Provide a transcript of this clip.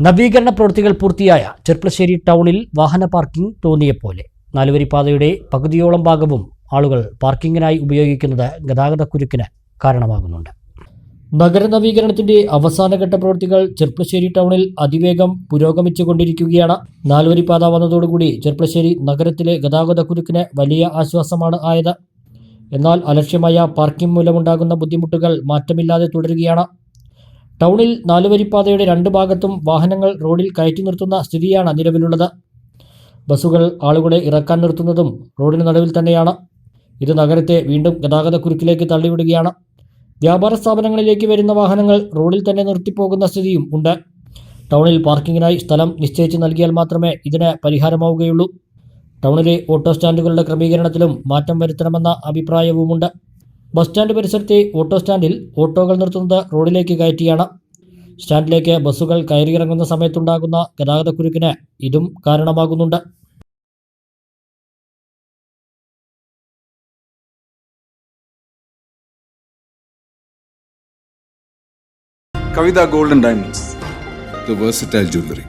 നവീകരണ പ്രവൃത്തികൾ പൂർത്തിയായ ചെർപ്പളശ്ശേരി ടൗണിൽ വാഹന പാർക്കിംഗ് തോന്നിയപോലെ നാലുവരിപ്പാതയുടെ പകുതിയോളം ഭാഗവും ആളുകൾ പാർക്കിങ്ങിനായി ഉപയോഗിക്കുന്നത് ഗതാഗതക്കുരുക്കിന് കാരണമാകുന്നുണ്ട്. നഗര നവീകരണത്തിന്റെ അവസാനഘട്ട പ്രവൃത്തികൾ ചെർപ്പശ്ശേരി ടൗണിൽ അതിവേഗം പുരോഗമിച്ചുകൊണ്ടിരിക്കുകയാണ്. നാലുവരിപ്പാത വന്നതോടുകൂടി ചെർപ്പശ്ശേരി നഗരത്തിലെ ഗതാഗതക്കുരുക്കിന് വലിയ ആശ്വാസമാണ് ആയത്. എന്നാൽ അലക്ഷ്യമായ പാർക്കിംഗ് മൂലമുണ്ടാകുന്ന ബുദ്ധിമുട്ടുകൾ മാറ്റമില്ലാതെ തുടരുകയാണ്. ടൗണിൽ നാലുവരിപ്പാതയുടെ രണ്ട് ഭാഗത്തും വാഹനങ്ങൾ റോഡിൽ കയറ്റി നിർത്തുന്ന സ്ഥിതിയാണ് നിലവിലുള്ളത്. ബസ്സുകൾ ആളുകളെ ഇറക്കാൻ നിർത്തുന്നതും റോഡിന് നടുവിൽ തന്നെയാണ്. ഇത് നഗരത്തെ വീണ്ടും ഗതാഗതക്കുരുക്കിലേക്ക് തള്ളിവിടുകയാണ്. വ്യാപാര സ്ഥാപനങ്ങളിലേക്ക് വരുന്ന വാഹനങ്ങൾ റോഡിൽ തന്നെ നിർത്തിപ്പോകുന്ന സ്ഥിതിയും ഉണ്ട്. ടൗണിൽ പാർക്കിങ്ങിനായി സ്ഥലം നിശ്ചയിച്ച് നൽകിയാൽ മാത്രമേ ഇതിന് പരിഹാരമാവുകയുള്ളൂ. ടൗണിലെ ഓട്ടോ സ്റ്റാൻഡുകളുടെ ക്രമീകരണത്തിലും മാറ്റം വരുത്തണമെന്ന അഭിപ്രായവുമുണ്ട്. ബസ് സ്റ്റാൻഡ് പരിസരത്തെ ഓട്ടോ സ്റ്റാൻഡിൽ ഓട്ടോകൾ നിർത്തുന്നത് റോഡിലേക്ക് കയറ്റിയാണ്. സ്റ്റാൻഡിലേക്ക് ബസ്സുകൾ കയറിയിറങ്ങുന്ന സമയത്തുണ്ടാകുന്ന ഗതാഗതക്കുരുക്കിന് ഇതും കാരണമാകുന്നുണ്ട്. Kavitha golden diamonds. The versatile jewelry.